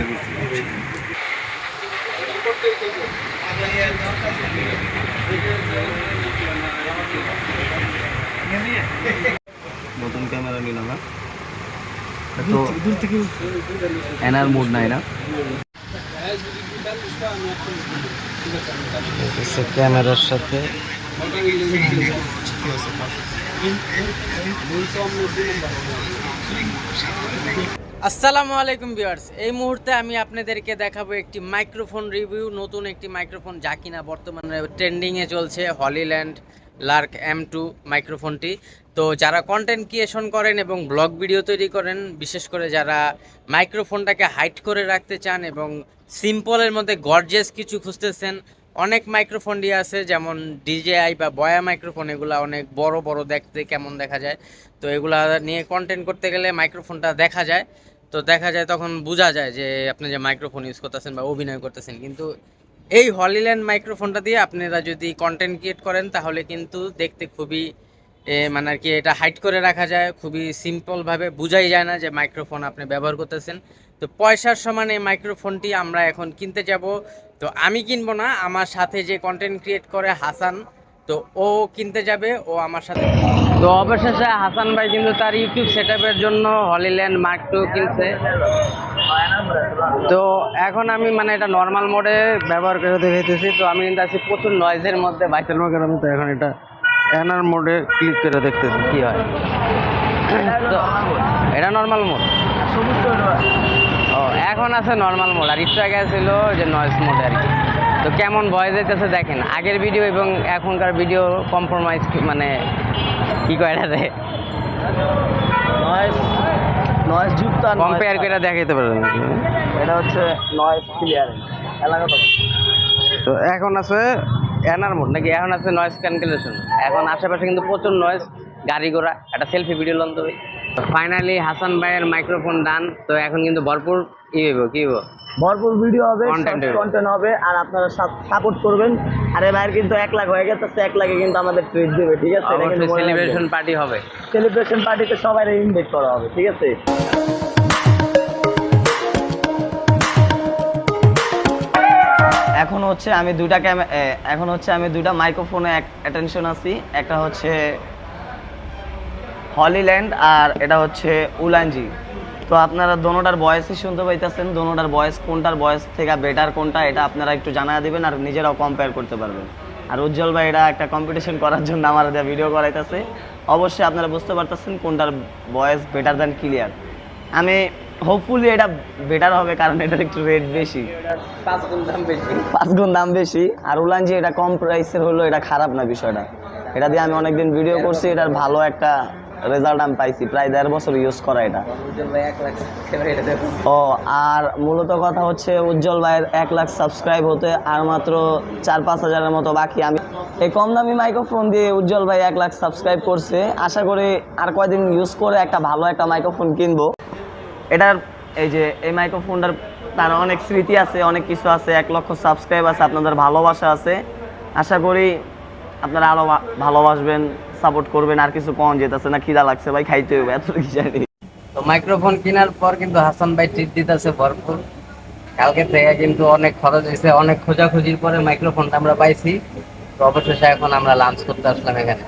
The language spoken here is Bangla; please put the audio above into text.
নাই বুঝতে পারছি নতুন ক্যামেরা নিলাম হ্যাঁ? না তো দূর থেকে এনার মুড নাই না ক্যামেরার সাথে Thank you. আসসালামু আলাইকুম ভিউয়ার্স। এই মুহূর্তে আমি আপনাদেরকে দেখাবো একটি মাইক্রোফোন রিভিউ, নতুন একটি মাইক্রোফোন যা কিনা বর্তমানে ট্রেন্ডিংয়ে চলছে হলিল্যান্ড লার্ক এম টু মাইক্রোফোনটি। তো যারা কন্টেন্ট ক্রিয়েশন করেন এবং ব্লগ ভিডিও তৈরি করেন, বিশেষ করে যারা মাইক্রোফোনটাকে হাইট করে রাখতে চান এবং সিম্পলের মধ্যে গর্জেস কিছু খুঁজতেছেন, অনেক মাইক্রোফোনটি আছে, যেমন ডিজেআই বা বয়া মাইক্রোফোন, এগুলা অনেক বড় বড় দেখতে কেমন দেখা যায়। তো এগুলা নিয়ে কন্টেন্ট করতে গেলে মাইক্রোফোনটা দেখা যায়। তো দেখা যায় তখন বোঝা যায় যে আপনি যে মাইক্রোফোন ইউজ করতেছেন বা অভিনয় করতেছেন, কিন্তু এই হলিল্যান্ড মাইক্রোফোনটা দিয়ে আপনারা যদি কন্টেন্ট ক্রিয়েট করেন, তাহলে কিন্তু দেখতে খুবই মানে আর কি এটা হাইট করে রাখা যায়, খুবই সিম্পলভাবে বোঝাই যায় না যে মাইক্রোফোন আপনি ব্যবহার করতেছেন। তো পয়সার সমান এই মাইক্রোফোনটি আমরা এখন কিনতে যাব। তো আমি কিনবো না, আমার সাথে যে কন্টেন্ট ক্রিয়েট করে হাসান তো ও কিনতে যাবে ও আমার সাথে তো অবশেষে হাসান ভাই কিন্তু তার ইউটিউব সেট জন্য হলিল্যান্ড মার্ক টু কিনছে। তো এখন আমি মানে এটা নর্মাল মোডে ব্যবহার করে দেখেতেছি তো আমি কিন্তু আছি প্রচুর নয়েজের মধ্যে। বাইকের মধ্যে আমি তো এখন এটা এনার মোডে ক্লিক করে দেখতেছি কি হয়। তো এটা নর্মাল মোড ও এখন আছে নর্মাল মোড আর একটু আগে ছিল যে নয়েজ মোডে আর কি। তো কেমন ভয়েস যেতেছে দেখেন আগের ভিডিও এবং এখনকার ভিডিও কম্প্রোমাইজ মানে কি কয় দেয় যুক্ত আর কম্পেয়ার করে দেখাইতে পারবেন? এটা হচ্ছে ক্লিয়ারেন্স এলাকা তো। এখন আছে এনার মোড নাকি এখন আছে ক্যান্সেলেশন এখন আশেপাশে কিন্তু প্রচুর নয়েজ গাড়ি ঘোড়া একটা সেলফি ভিডিও লন তো। ফাইনালি হাসান ভাইয়ের মাইক্রোফোন দান তো এখন কিন্তু ভরপুর ই হইব কি হইব? ভরপুর ভিডিও হবে। কন্টেন্ট হবে আর আপনারা সাপোর্ট করবেন। আরে ভাইয়ের কিন্তু এক লাখ হয়ে গেছে এক লাখে কিন্তু আমাদের ট্রিট দেবে ঠিক আছে? সেলিব্রেশন পার্টি হবে। সেলিব্রেশন পার্টিতে সবাই ইনভাইট করা হবে ঠিক আছে? এখন হচ্ছে আমি দুইটা ক্যামে এখন হচ্ছে আমি দুটা মাইক্রোফোনে অ্যাটেনশন আছি। একটা হচ্ছে হলিল্যান্ড আর এটা হচ্ছে উলানজি। তো আপনারা দোনোটার বয়সই শুনতে পাইতেছেন দোনোটার বয়স কোনটার বয়স থেকে বেটার কোনটা এটা আপনারা একটু জানা দিবেন আর নিজেরাও কম্পেয়ার করতে পারবেন। আর উজ্জ্বল ভাই এটা একটা কম্পিটিশন করার জন্য আমার ভিডিও করাইতেছে। অবশ্যই আপনারা বুঝতে পারতেছেন কোনটার বয়স বেটার দ্যান ক্লিয়ার আমি হোপফুলি এটা বেটার হবে কারণ এটার একটু রেট বেশি। পাঁচ গুণ দাম বেশি। পাঁচ গুণ দাম বেশি। আর উলানজি এটা কম প্রাইসের হলো এটা খারাপ না বিষয়টা। এটা দিয়ে আমি অনেকদিন ভিডিও করছি এটার ভালো একটা রেজাল্ট আমি পাইছি প্রায় দেড় বছর ইউজ করা এটা ও আর মূলত কথা হচ্ছে উজ্জ্বল ভাইয়ের এক লাখ সাবস্ক্রাইব হতে আর মাত্র চার পাঁচ হাজারের মতো বাকি। আমি এই কম দামি মাইক্রোফোন দিয়ে উজ্জ্বল ভাই এক লাখ সাবস্ক্রাইব করছে। আশা করি আর কয়দিন ইউজ করে একটা ভালো একটা মাইক্রোফোন কিনবো। এটার এই যে এই মাইক্রোফোনটার তার অনেক স্মৃতি আছে অনেক কিছু আছে। এক লক্ষ সাবস্ক্রাইব আছে আপনাদের ভালোবাসা আছে। আশা করি আপনারা আরও ভালোবাসবেন সাপোর্ট করবেন, আর কিছু কম যেতেছে না, খিদা লাগছে, ভাই খাইতে হবে এত জানি। তো মাইক্রোফোন কেনার পর কিন্তু হাসান ভাই ট্রিট দিতেছে ভরপুর। কালকে থেকে কিন্তু অনেক খরচ হয়েছে, অনেক খোঁজাখুঁজির পরে মাইক্রোফোনটা আমরা পাইছি। তো অবশেষে এখন আমরা লাঞ্চ করতে আসলাম এখানে।